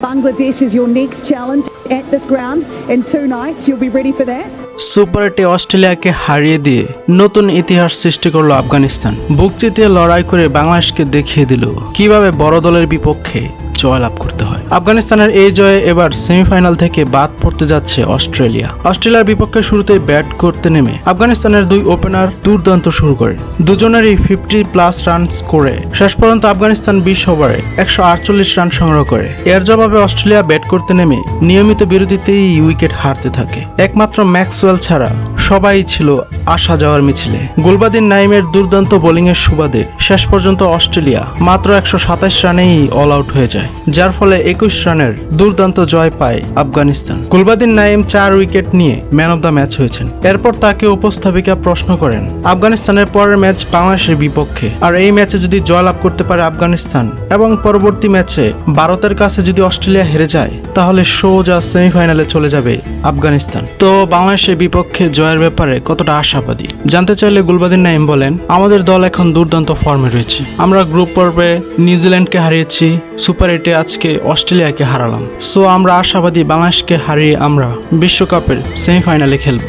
Bangladesh is your next challenge at this ground in two nights. You'll be ready for that? Super eight অস্ট্রেলিয়াকে হারিয়ে দিয়ে নতুন ইতিহাস সৃষ্টি করল আফগানিস্তান বুক লড়াই করে বাংলাদেশকে দেখিয়ে দিল কীভাবে বড় দলের বিপক্ষে জয়লাভ করতে হয় আফগানিস্তানের এই জয়ে এবার সেমিফাইনাল থেকে বাদ পড়তে যাচ্ছে অস্ট্রেলিয়া। অস্ট্রেলিয়ার বিপক্ষে শুরুতে ব্যাট করতে নেমে আফগানিস্তানের দুই ওপেনার দুর্দান্ত শুরু করেন দুজনেরই ফিফটি প্লাস রান করে শেষ পর্যন্ত আফগানিস্তান বিশ ওভারে একশো আটচল্লিশ রান সংগ্রহ করে। এর জবাবে অস্ট্রেলিয়া ব্যাট করতে নেমে নিয়মিত বিরতিতেই উইকেট হারতে থাকে। একমাত্র ম্যাক্সওয়েল ছাড়া সবাই ছিল আসা যাওয়ার মিছিলে। গুলবাদিন নাইমের দুর্দান্ত বোলিংয়ের সুবাদে শেষ পর্যন্ত অস্ট্রেলিয়া মাত্র একশো সাতাশ রানেই অল আউট হয়ে যায়, যার ফলে একুশ রানের দুর্দান্ত জয় পায় আফগানিস্তান। গুলবাদিন নাইম চার উইকেট নিয়ে ম্যান অব দ্য ম্যাচ হয়েছেন। এরপর তাকে উপস্থাপিকা প্রশ্ন করেন, আফগানিস্তানের পরের ম্যাচ বাংলাদেশের বিপক্ষে। আর এই ম্যাচে যদি জয়লাভ করতে পারে আফগানিস্তান এবং পরবর্তী ম্যাচে ভারতের কাছে যদি অস্ট্রেলিয়া হেরে যায়, তাহলে সোজা সেমিফাইনালে চলে যাবে আফগানিস্তান। তো বাংলাদেশের বিপক্ষে জয়ের ব্যাপারে কতটা আশাবাদী? জানতে চাইলে গুলবাদিন নাইম বলেন, আমাদের দল এখন দুর্দান্ত ফর্মে রয়েছে। আমরা গ্রুপ পর্বে নিউজিল্যান্ডকে হারিয়েছি, সুপার এইটে আজকে অস্ট্রেলিয়াকে হারালাম। সো আমরা আশাবাদী বাংলাদেশকে হারিয়ে আমরা বিশ্বকাপের সেমিফাইনালে খেলব।